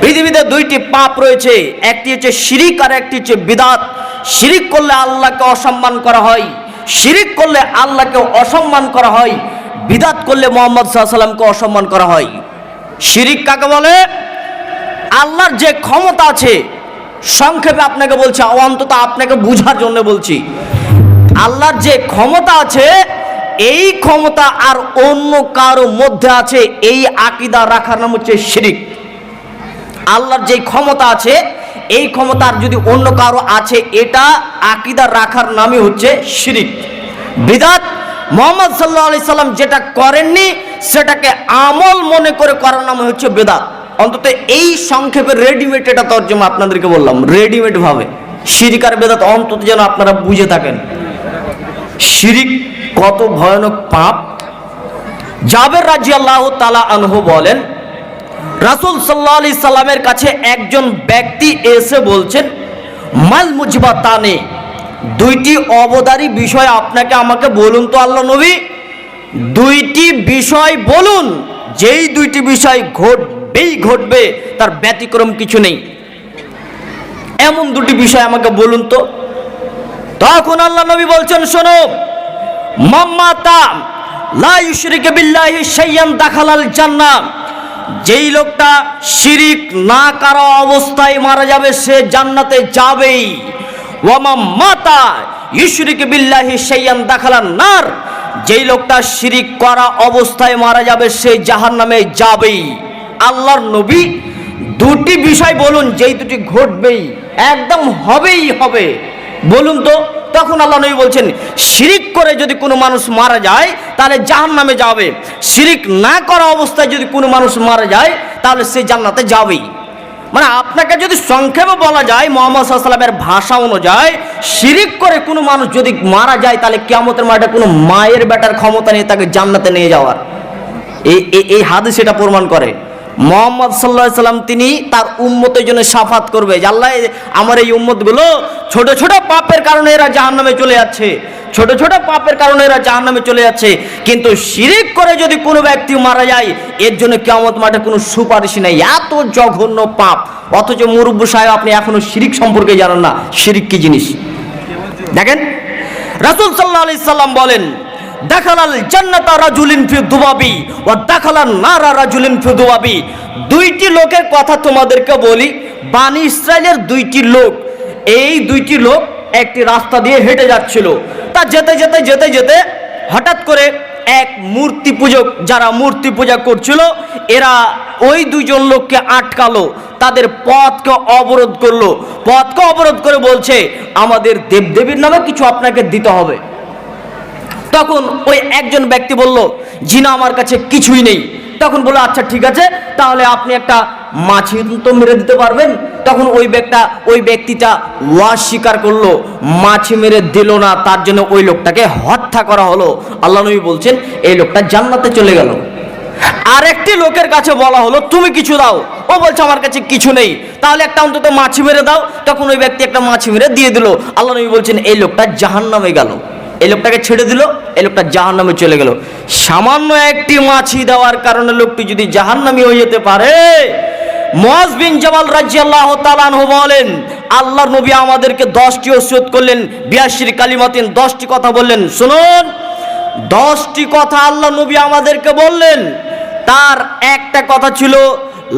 পৃথিবীতে দুইটি পাপ রয়েছে। একটি হচ্ছে শিরিক আর একটি হচ্ছে বিদাত। শিরিক করলে আল্লাহকে অসম্মান করা হয়। শিরিক করলে আল্লাহকে অসম্মান করা হয়। বিদাত করলে মোহাম্মদ সাল্লামকে অসম্মান করা হয়। শিরিক কাকে বলে? আল্লাহর যে ক্ষমতা আছে, সংক্ষেপে আপনাকে বলছি, অন্তত আপনাকে বুঝার জন্য বলছি। আল্লাহর যে ক্ষমতা আছে, এই ক্ষমতা আর অন্য কারও মধ্যে আছে, এই আকিদা রাখার নাম হচ্ছে শিরিক। আল্লাহর যে ক্ষমতা আছে, এই ক্ষমতার যদি অন্য কারও আছে, এটা আকিদা রাখার নামই হচ্ছে শিরিক। বিদাত, মোহাম্মদ সাল্লাহ আলি সাল্লাম যেটা করেননি, সেটাকে আমল মনে করে করার নাম হচ্ছে বেদাত। অন্তত এই সংক্ষেপে রেডিমেড এটা তর্জমা আপনাদেরকে বললাম রেডিমেড ভাবে। শিরিক আর বেদাত অন্তত যেন আপনারা বুঝে থাকেন। শিরিক কত ভয়ানক পাপ। জাবের রাজি আল্লাহ তালা আনহু বলেন রাসুল সাল্লাহ আলি সাল্লামের কাছে একজন ব্যক্তি এসে বলছেন, মাল মুজবা তানে দুইটি অবদারি বিষয় আপনাকে আমাকে বলুন তো আল্লাহ নবী। দুইটি বিষয় বলুন, যেই দুইটি বিষয় ঘটবেই ঘটবে, তার ব্যতিক্রম কিছু নেই। এমন দুটি বিষয় আমাকে বলুন তো। তখন আল্লাহ নবী বলছেন, শোনো, মাম্মাতা, লা ইউশরিকে বিল্লাহি শাইয়ান দাখালাল জান্নাহ যেই লোকটা শিরিক না করা অবস্থায় মারা যাবে, সে জান্নাতে যাবেই। ওয়ামা মাতা ইউশরিকে বিল্লাহি শাইয়ান দাখালান নার। যেই লোকটা শিরিক করা অবস্থায় মারা যাবে, সে জাহান্নামে যাবেই। আল্লাহর নবী, দুটি বিষয় বলুন, যেই দুটি ঘটবেই, একদম হবেই হবে। বলুন তো তখন আল্লাহ নবী বলছেন, শিরিক করে যদি কোনো মানুষ মারা যায়, তাহলে জাহান নামে যাবে। শিরিক না করা অবস্থায় যদি কোনো মানুষ মারা যায়, তাহলে সে জান্নাতে যাবেই। মানে আপনাকে যদি সংক্ষেপে বলা যায়, মোহাম্মদ সাল্লামের ভাষা অনুযায়ী, শিরিক করে কোনো মানুষ যদি মারা যায়, তাহলে কেমতের মাঠে কোনো মায়ের বেটার ক্ষমতা নেই, তাকে জান্নাতে নিয়ে যাওয়ার। এই- এই হাদিস এটা প্রমাণ করে। মোহাম্মদ সাল্লাহ সাল্লাম তিনি তার উম্মতের জন্য সাফাত করবে। যে আমার এই উম্মতগুলো ছোট ছোট পাপের কারণে এরা জাহান্নামে চলে যাচ্ছে। ছোট ছোট পাপের কারণে এরা জাহান্নামে চলে যাচ্ছে। কিন্তু শিরিক করে যদি কোনো ব্যক্তি মারা যায়, এর জন্য কেমত মাঠে কোনো সুপারিশ নেই। এত জঘন্য পাপ। অথচ মুরব্বু সাহেব, আপনি এখনও শিরিক সম্পর্কে জানেন না। শিরিক কি জিনিস? দেখেন? রাসূল আলাইহি সাল্লাম বলেন দেখালাল জান্নাতা রাজুলিন ফি দুবাবি ও দেখালাল নারা রাজুলিন ফি দুবাবি। দুইটি লোকের কথা তোমাদেরকে বলি, বানি ইসরায়েলের দুইটি লোক, এই দুইটি লোক একটি রাস্তা দিয়ে হেঁটে যাচ্ছিল। তা যেতে যেতে যেতে যেতে হঠাৎ করে এক মূর্তি পূজক, যারা মূর্তি পূজা করছিল, এরা ওই দুইজন লোককে আটকালো, তাদের পথকে অবরোধ করল। পথকে অবরোধ করে বলছে, আমাদের দেবদেবীর নামে কিছু আপনাকে দিতে হবে। তখন ওই একজন ব্যক্তি বলল, জিনা আমার কাছে কিছুই নেই। তখন বলল আচ্ছা ঠিক আছে, তাহলে আপনি একটা মাছি তো মেরে দিতে পারবেন। তখন ওই ব্যক্তা, ওই ব্যক্তিটা ওয়াজ স্বীকার করল, মাছি মেরে দিল না, তার জন্য ওই লোকটাকে হত্যা করা হলো। আল্লাহ নবী বলছেন, এই লোকটা জান্নাতে চলে গেল। আরেকটি লোকের কাছে বলা হলো, তুমি কিছু দাও। ও বলছে, আমার কাছে কিছু নেই। তাহলে একটা অন্তত মাছি মেরে দাও। তখন ওই ব্যক্তি একটা মাছি মেরে দিয়ে দিল। আল্লাহ নবী বলছেন, এই লোকটা জাহান্নামে গেল। এই লোকটাকে ছেড়ে দিল, এই লোকটা জাহান্নামে চলে গেল। সামান্য একটি মাছি দেওয়ার কারণে লোকটি যদি জাহান্নামি হয়ে যেতে পারে মুয়াজ বিন জামাল রাজিয়াল্লাহ তালানহু বলেন, আল্লাহর নবী আমাদেরকে দশটি ওসিয়ত করলেন, বিয়াশির কালিমাতিন দশটি কথা বললেন। শুনুন, দশটি কথা আল্লাহ নবী আমাদেরকে বললেন। তার একটা কথা ছিল,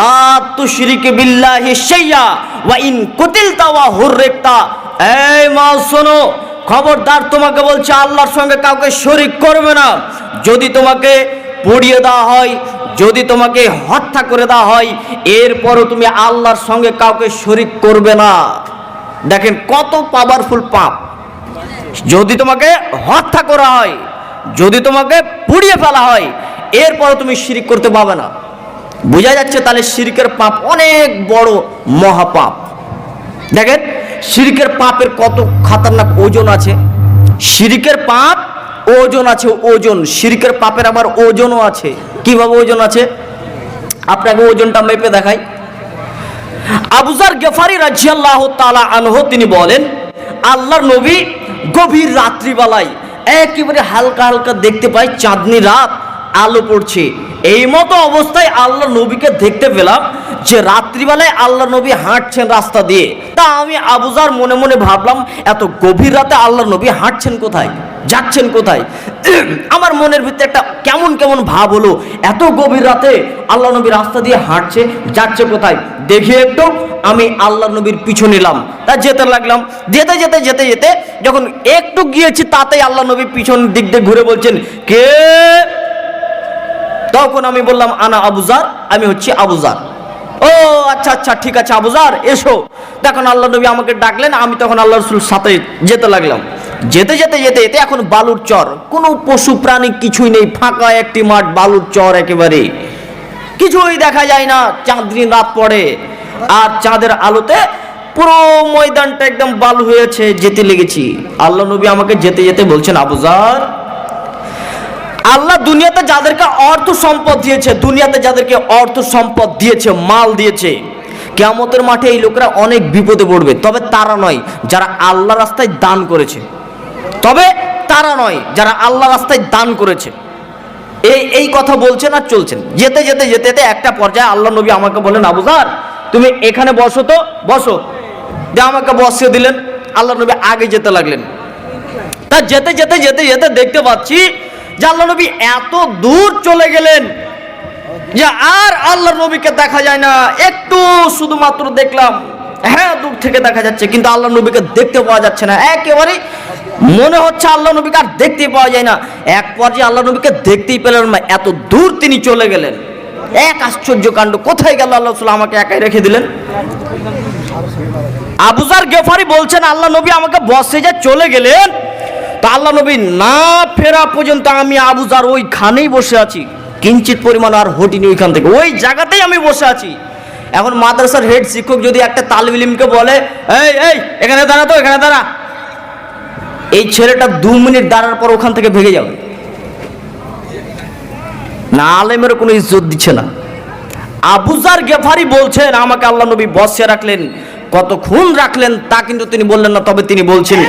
লা তুশরিক বিল্লাহি শাইয়া, ওয়া ইন কুতিলতা ওয়া হুররিকতা। এই মা, শোনো খবরদার তোমাকে বলছে, আল্লাহর সঙ্গে কাউকে শরিক করবে না। যদি তোমাকে পুড়িয়ে দেওয়া হয়, যদি তোমাকে হত্যা করে দেওয়া হয়, এরপরও তুমি আল্লাহর সঙ্গে কাউকে শরিক করবে না। দেখেন কত পাওয়ারফুল পাপ। যদি তোমাকে হত্যা করা হয়, যদি তোমাকে পুড়িয়ে ফেলা হয়, এরপরও তুমি শিরিক করতে পাবে না। বোঝা যাচ্ছে তাহলে শিরিকের পাপ অনেক বড় মহাপাপ। দেখেন শিরিকের পাপের কত খাতারনাক ওজন আছে? শিরিকের পাপ ওজন আছে, ওজন। শিরিকের পাপের আবার ওজনও আছে। কীভাবে ওজন আছে? আপনাকে ওজনটা মেপে দেখাই। আবুজার গেফারি রাজিয়াল্লাহ তালা আনহ তিনি বলেন, আল্লাহর নবী গভীর রাত্রিবেলায় একেবারে হালকা হালকা দেখতে পাই, চাঁদনি রাত, আলো পড়ছে। এই মতো অবস্থায় আল্লাহ নবীকে দেখতে পেলাম যে রাত্রিবেলায় আল্লাহ নবী হাঁটছেন রাস্তা দিয়ে, তা আমি আবুজার মনে মনে ভাবলাম, এত গভীর রাতে আল্লাহ নবী হাঁটছেন কোথায়? যাচ্ছেন কোথায়? আমার মনের ভিতরে একটা কেমন কেমন ভাব হলো, এত গভীর রাতে আল্লাহ নবী রাস্তা দিয়ে হাঁটছে, যাচ্ছে কোথায়? দেখি একটু, আমি আল্লাহ নবীর পিছু নিলাম। তা যেতে লাগলাম, যেতে যেতে যেতে যেতে যখন একটু গিয়েছি, তাতেই আল্লাহ নবী পিছন দিক দিয়ে ঘুরে বলছেন, কে? তখন আমি বললাম, আনা আবুজার আমি হচ্ছি আবুজার ও আচ্ছা আচ্ছা ঠিক আছে আবুজার এসো। তখন আল্লাহ নবী আমাকে ডাকলেন, আমি তখন আল্লাহ রসুল সাথে যেতে লাগলাম। যেতে যেতে যেতে যেতে এখন বালুর চর। কোনো পশু প্রাণী কিছুই নেই, ফাঁকা একটি মাঠ, বালুর চর একেবারে। কিছুই দেখা যায় না চাঁদনি রাত পড়ে। আর চাঁদের আলোতে পুরো ময়দানটা একদম বালু হয়েছে, যেতে লেগেছি। আল্লাহ নবী আমাকে যেতে যেতে বলছেন আবুজার আল্লাহ দুনিয়াতে যাদেরকে অর্থ সম্পদ দিয়েছে, দুনিয়াতে যাদেরকে অর্থ সম্পদ দিয়েছে, মাল দিয়েছে, কেয়ামতের মাঠে এই লোকেরা অনেক বিপদে পড়বে। তবে তারা নয়, যারা আল্লাহ রাস্তায় দান করেছে। তবে তারা নয়, যারা আল্লাহ রাস্তায় দান করেছে। এই এই কথা বলছেন আর চলছেন যেতে যেতে যেতে যেতে একটা পর্যায়ে আল্লাহ নবী আমাকে বলেন আবুজার তুমি এখানে বসো তো, বসো। যে আমাকে বসিয়ে দিলেন। আল্লাহ নবী আগে যেতে লাগলেন। তা যেতে যেতে যেতে যেতে দেখতে পাচ্ছি যে নবী এত দূর চলে গেলেন যে আর আল্লাহ নবীকে দেখা যায় না। একটু শুধুমাত্র দেখলাম হ্যাঁ দূর থেকে দেখা যাচ্ছে, কিন্তু আল্লাহ নবীকে দেখতে পাওয়া যাচ্ছে না। একেবারে মনে হচ্ছে আল্লাহ নবীকে আর দেখতে পাওয়া যায় না। এক পর্যায়ে আল্লাহ নবীকে দেখতেই পেলেন না, এত দূর তিনি চলে গেলেন। এক আশ্চর্য কাণ্ড, কোথায় গেল আল্লাহ রসুল আমাকে একাই রেখে দিলেন? আবুজার গেফারি বলছেন, আল্লাহ নবী আমাকে বসে যে চলে গেলেন তা আল্লাহ নবী না ফেরা পর্যন্ত আমি আবুজার ওইখানেই বসে আছি। কিঞ্চিত পরিমাণ আর হটিনি ওইখান থেকে। ওই জায়গাতেই আমি বসে আছি। এখন মাদ্রাসার হেড শিক্ষক যদি একটা তালব ইলিমকে বলে, এই এই, এখানে দাঁড়া তো, এখানে দাঁড়া। এই ছেলেটা দু মিনিট দাঁড়ার পর ওখান থেকে ভেঙে যাবে। না আলেমের কোনো ইজ্জত দিচ্ছে না। আবুজার গেফারি বলছেন, আমাকে আল্লাহ নবী বসে রাখলেন। কতক্ষণ রাখলেন তা কিন্তু তিনি বললেন না, তবে তিনি বলছেন,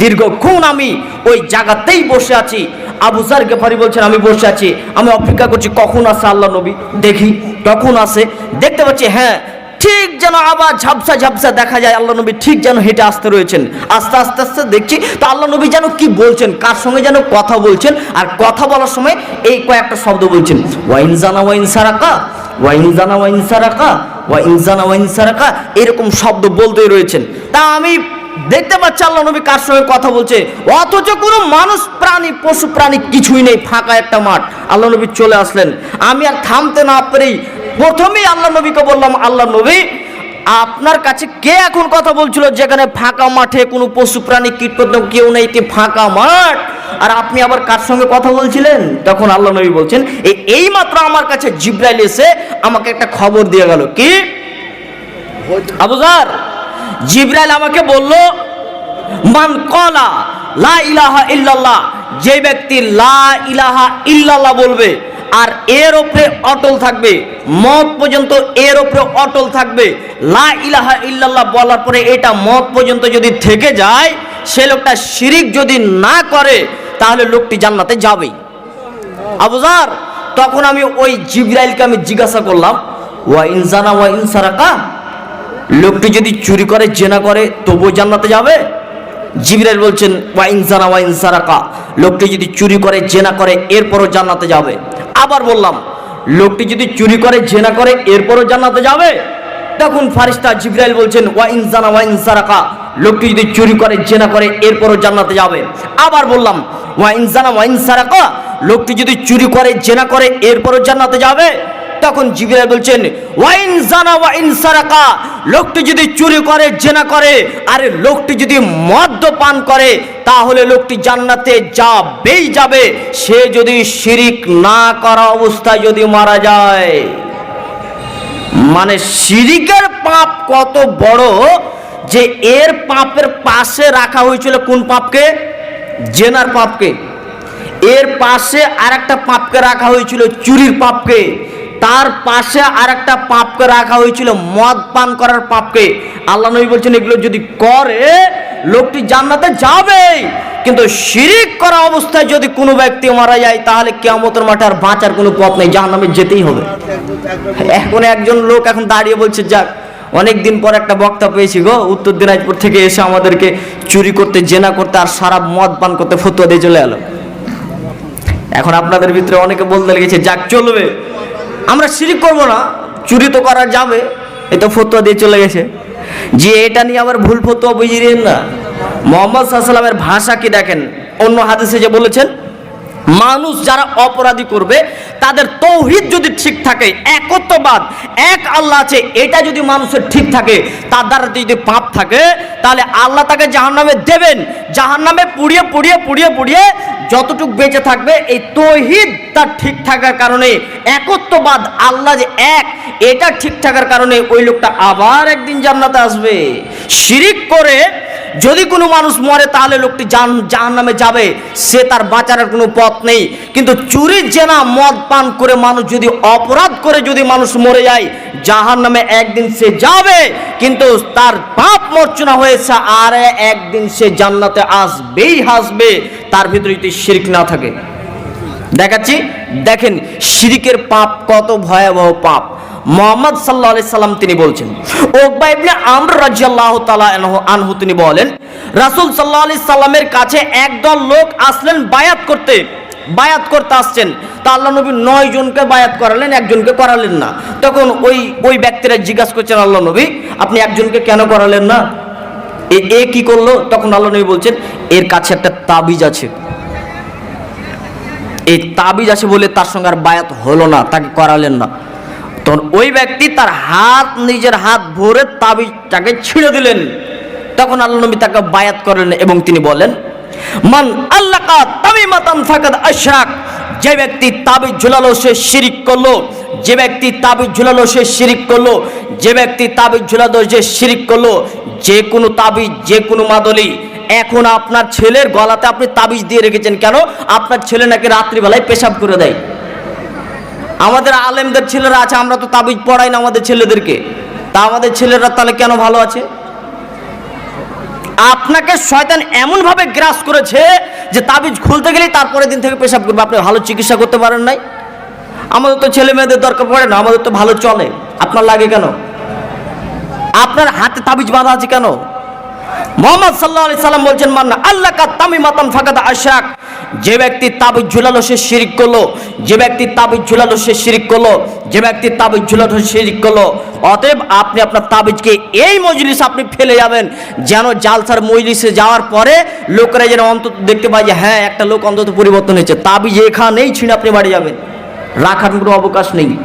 দীর্ঘক্ষণ আমি ওই জায়গাতেই বসে আছি। আবু আবুজার গেফারি বলছেন, আমি বসে আছি, আমি অপেক্ষা করছি, কখন আসে আল্লাহ নবী? দেখি, কখন আসে দেখতে পাচ্ছি হ্যাঁ ঠিক যেন আবার ঝাপসা ঝাপসা দেখা যায়, আল্লাহ নবী ঠিক যেন হেঁটে আসতে রয়েছেন। আস্তে আস্তে আস্তে দেখছি, তো আল্লাহ নবী যেন কি বলছেন, কার সঙ্গে যেন কথা বলছেন, আর কথা বলার সময় এই কয়েকটা শব্দ বলছেন, ওয়াইন জানা ওয়াইন সারাকা, ওয়াইন জানা ওয়াইন সারাকা ওয়াইন জানা ওয়াইন সারাকা এরকম শব্দ বলতে রয়েছেন। তা আমি দেখতে পাচ্ছি আল্লাহ নবী কার সঙ্গে কথা বলছে, অথচ কোনো মানুষ, প্রাণী, পশু, প্রাণী কিছুই নেই, ফাঁকা একটা মাঠ। আল্লাহ নবী চলে আসলেন। আমি আর থামতে না পেরেই প্রথমেই আল্লাহ নবীকে বললাম, আল্লাহ নবী, আপনার কাছে কে এখন কথা বলছিল যেখানে ফাঁকা মাঠে কোনো পশু, প্রাণী, কীটপতঙ্গ কেউ নেই একটি ফাঁকা মাঠ? আর আপনি আবার কার সঙ্গে কথা বলছিলেন? তখন আল্লাহ নবী বলছেন এই মাত্র আমার কাছে জিব্রাইল এসে আমাকে একটা খবর দিয়ে গেল। কি? আবুজার জিব্রাইল আমাকে বলল, মান কলা লা ইলাহা ইল্লাল্লাহ, যে ব্যক্তি লা ইলাহা ইল্লাল্লাহ বলবে আর এর ওপরে অটল থাকবে, মত পর্যন্ত এর ওপরে অটল থাকবে, লা ইলাহা ইল্লাল্লাহ বলার পরে এটা মত পর্যন্ত যদি থেকে যায়, সে লোকটা শিরিক যদি না করে তাহলে লোকটি জান্নাতে যাবেই। আবুজার তখন আমি ওই জিব্রাইলকে আমি জিজ্ঞাসা করলাম, ওয়া ইনসানা ওয়া ইনসারাকা লোকটি যদি চুরি করে, জেনা করে, তবুও জান্নাতে যাবে? জিবরাইল বলছেন, ওয়া ইনসানা ওয়া ইনসারাকা লোকটি যদি চুরি করে, জেনা করে, এরপরও জান্নাতে যাবে। আবার বললাম, লোকটি যদি চুরি করে, জেনা করে, এরপরও জান্নাতে যাবে? তখন ফারিস্তা জিবরাইল বলছেন, ওয়া ইনসানা ওয়া ইনসারাকা লোকটি যদি চুরি করে, জেনা করে, এরপরও জান্নাতে যাবে। আবার বললাম, ওয়া ইনসানা ওয়া ইনসারাকা লোকটি যদি চুরি করে, জেনা করে, এরপরও জান্নাতে যাবে। তখন জিবরাইল বলছেন ওয়াইন জানা ওয়াইন সারাকা। লোকটি যদি চুরি করে, জেনা করে, আরে লোকটি যদি মদ্যপান করে, তাহলে লোকটি জান্নাতে যাবেই যাবে। সে যদি শিরিক না করা অবস্থায় যদি মারা যায়। মানে শিরিকের পাপ কত বড় যে এর পাপের পাশে রাখা হয়েছিল কোন পাপকে? জেনার পাপকে। এর পাশে আর একটা পাপকে রাখা হয়েছিল চুরির পাপকে। তার পাশে আর একটা পাপকে রাখা হয়েছিল মদ পান করার পাপকে। আল্লাহ নবী বলছেন, এগুলো যদি করে, লোকটি জান্নাতে যাবে। কিন্তু শিরিক করা অবস্থায় যদি কোনো ব্যক্তি মারা যায়, তাহলে কেয়ামতের মাঠে আর বাঁচার কোনো পথ নেই, জাহান্নামে যেতেই হবে। এখন একজন লোক এখন দাঁড়িয়ে বলছে, যাক অনেক দিন পর একটা বক্তা পেয়েছি গো, উত্তর দিনাজপুর থেকে এসে আমাদেরকে চুরি করতে, জেনা করতে আর সারা মদ পান করতে ফতুয়া দিয়ে চলে এলো। এখন আপনাদের ভিতরে অনেকে বলতে লেগেছে, যাক, চলবে। আমরা শিরিক করব না, চুরি তো করা যাবে, এ তো ফতুয়া দিয়ে চলে গেছে। যে এটা নিয়ে আবার ভুল ফতুয়া বুঝিয়ে না। মোহাম্মদ সাল্লামের ভাষা কি দেখেন? অন্য হাদিসে যে বলেছেন, মানুষ যারা অপরাধী করবে তাদের তৌহিদ যদি ঠিক থাকে, একত্ববাদ, এক আল্লাহ আছে, এটা যদি মানুষের ঠিক থাকে, তার দ্বারা যদি পাপ থাকে, তাহলে আল্লাহ তাকে জাহান্নামে দেবেন। জাহান্নামে পুড়িয়ে পুড়িয়ে পুড়িয়ে পুড়িয়ে যতটুক বেঁচে থাকবে, এই তৌহিদ তার ঠিক থাকার কারণে, একত্ববাদ, আল্লাহ যে এক, এটা ঠিক থাকার কারণে ওই লোকটা আবার একদিন জান্নাতে আসবে। শিরিক করে যদি কোনো মানুষ মরে, তাহলে লোকটি জাহান নামে যাবে। সে তার বাঁচার কোনো পথ নেই। কিন্তু চুরি জেনা মদ পান করে মানুষ যদি অপরাধ করে যদি মানুষ মরে যায় জাহান নামে একদিন সে যাবে, কিন্তু তার পাপ মর্চনা হয়েছে, আর একদিন সে জান্নাতে আসবেই আসবে তার ভিতরে যদি শিরিক না থাকে। দেখাচ্ছি, দেখেন, শিরিকের পাপ কত ভয়াবহ পাপ। মোহাম্মদ সাল্লাহ আলি সাল্লাম তিনি বলছেন, ওকবা ইবনে আমর রাজিয়াল্লাহ তালা আনহু তিনি বলেন, রাসূল সাল্লাহ আলি সাল্লামের কাছে একদল লোক আসলেন বায়াত করতে। বায়াত করতে আসছেন। তা আল্লাহ নবী নয় জনকে বায়াত করালেন, একজনকে করালেন না। তখন ওই ওই ব্যক্তিরা জিজ্ঞাসা করছেন, আল্লাহ নবী, আপনি একজনকে কেন করালেন না? এ কি করল? তখন আল্লাহ নবী বলছেন, এর কাছে একটা তাবিজ আছে। এই তাবিজ আছে বলে তার সঙ্গে আর বায়াত হলো না, তাকে করালেন না। তখন ওই ব্যক্তি তার হাত, নিজের হাত ভরে তাবিজটাকে ছিঁড়ে দিলেন। তখন আল্লাহ নবী তাকে বায়াত করলেন এবং তিনি বলেন, মান আল্লাহ তামিমাতান ফাকাদ আশরাক। যে ব্যক্তি তাবিজ ঝুলালো, সে শিরিক করল। যে ব্যক্তি তাবিজ ঝুলালো, সে শিরিক করল। যে ব্যক্তি তাবিজ ঝুলালো, সে শিরিক করল। যে কোনো তাবিজ, যে কোনো মাদলি, এখন আপনার ছেলের গলাতে আপনি তাবিজ দিয়ে রেখেছেন কেন? আপনার ছেলে নাকি রাত্রিবেলায় পেশাব করে দেয়। আমাদের আলেমদের ছেলেরা আছে, আমরা তো তাবিজ পড়াই না আমাদের ছেলেদেরকে। তা আমাদের ছেলেরা তাহলে কেন ভালো আছে? আপনাকে শয়তান এমন ভাবে গ্রাস করেছে যে তাবিজ খুলতে গেলেই তারপরের দিন থেকে পেশাব করবে। আপনি ভালো চিকিৎসা করতে পারেন নাই। আমাদের তো ছেলে মেয়েদের দরকার পড়ে না, আমাদের তো ভালো চলে। আপনার লাগে কেন? আপনার হাতে তাবিজ বাঁধা আছে কেন? মোহাম্মদ সাল্লাহ আলি সাল্লাম বলছেন, মান আল্লাহ কা তামি মাতান ফাঁকাদা আশাক। যে ব্যক্তি তাবিজ ঝুলালো, সে শিরিক করল। যে ব্যক্তি তাবিজ ঝুলালো, সে শিরিক করল। যে ব্যক্তি তাবিজ ঝুলালো শিরিক করল। অতএব আপনি আপনার তাবিজকে এই মজলিস আপনি ফেলে যাবেন। যেন জালসার মজলিসে যাওয়ার পরে লোকেরা যেন অন্তত দেখতে পায় যে হ্যাঁ একটা লোক অন্তত পরিবর্তন হয়েছে। তাবিজ এখানেই ছিঁড়ে আপনি বাড়ি যাবেন। রাখার কোনো অবকাশ নেই।